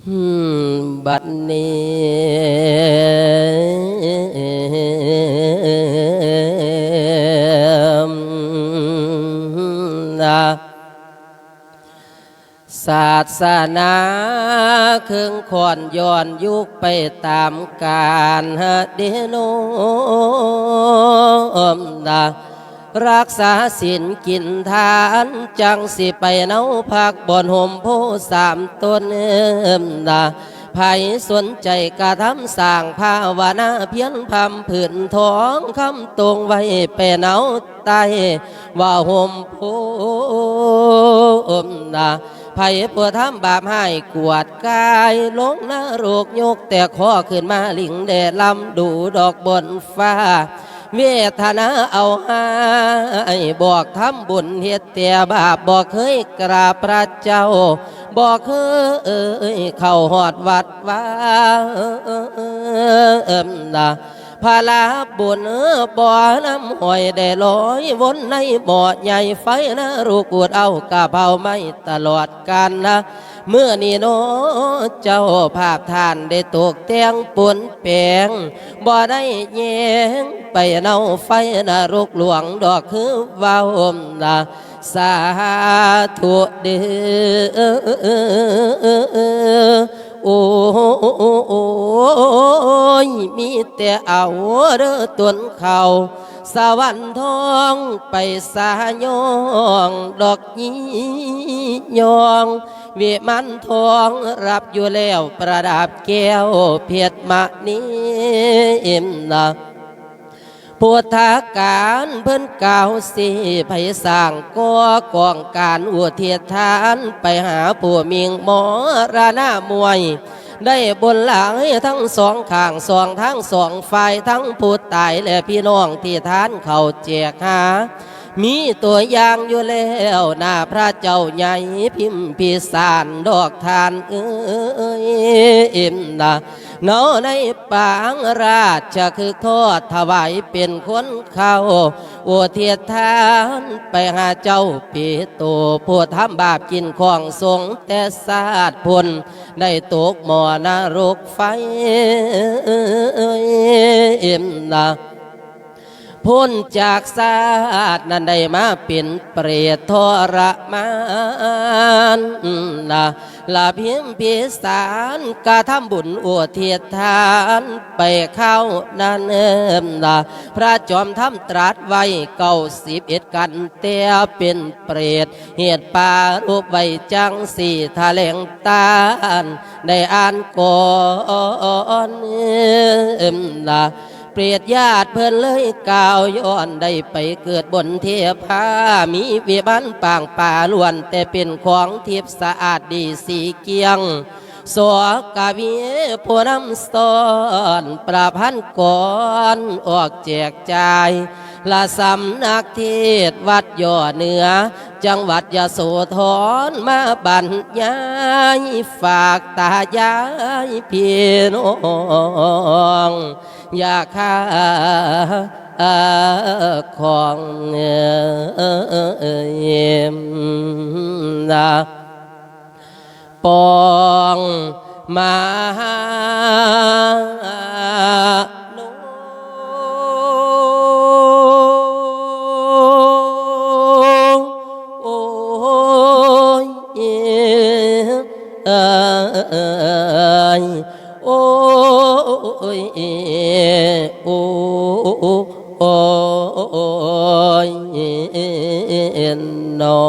บัดนี้นะศาสนาเครื่องขอนย้อนยุคไปตามกาลฮะเดโนมนะ รักษาศีลกินทานจังสิไปเนาพักบอนห่มโพสามต้นเอิมนะไผสนใจกระทำสร้างภาวนาเพียนพำผืนท้องคำตรงไว้เป็นเอาไตว่าห่มโพมนะไผปวดทำบาปให้กวดกายลงนรกยกแต่ข้อขึ้นมาลิงแดดลำดูดอกบนฟ้า เวทนาเอาให้บอกทำบุญเฮ็ดแต่บาปบอกเคยกราบพระเจ้า บอกเคยเข้าหอดวัดว่าเอิมนะพาลาบุญบ่อน้ำหอยได้ลอยวนในบ่อใหญ่ไฟนะรูกวดเอากะเผาไม่ตลอดกันนะ เมื่อนี่โนเจ้าภาพทานได้ตกแต่งปนแปลงบ่ได้แยงไปเนาไฟนรกหลวงดอกคือว่าอมนะสาธุเด้อโอ้ยมีแต่เอาเด้อตนเขา สวรรค์ทองไปสายองดอกยียองเวมันทองรับอยู่แล้วประดับแก้วเพียรมะนี้เอ็มนะพุทธการเพิ่นกล่าวสิไผสร้างก่อกองการอุเทียทานไปหาผู้มิงหมอราหน้ามวย ได้บนหลังทั้งสองข้างสองทั้งสองฝ่ายทั้งผู้ตายและพี่น้องที่ทานเขาแจกหามีตัวอย่างอยู่แล้วหน้าพระเจ้าใหญ่พิมพิสารดอกทานเอ้ยเอ็มนะเนาในปางราชคือทอดถวายเป็นคนเขา อเทียทานไปหาเจ้าปีโตผู้ทำบาปกินของสงแต่ศาสตร์พลได้ตกหมอนรกไฟเอ็มนา พ้นจากศาสตร์นั้นได้มาเป็นเปรตทรมานนะลาพียงพิสารกาทำบุญอวดเทียทานไปเข้านั่นเอิมนะพระจอมทำตรัสไว้เก้าสิบเอ็ดกันเตียเป็นเปรตเหตุปารูปไว้จังสี่ทะเลงตานได้อ่านก่อนเอิมนะ เปรียดญาติเพื่อนเลยกล่าวย้อนได้ไปเกิดบนเทพามีเวียบันปางป่าล้วน แต่เป็นของเทิพย์สะอาดดีสีเกียงสวกาวีผู้นำสอนประพันก่อนออกแจกจ่ายละสำนักเทศวัดย่อเหนือ จังหวัดยะโสธรมาบรรยายฝากตายายพี่น้อง อยากค่าของเอ็มนะปองมาโนโอ้ย โอ้ยโอ้โอ้ยนอ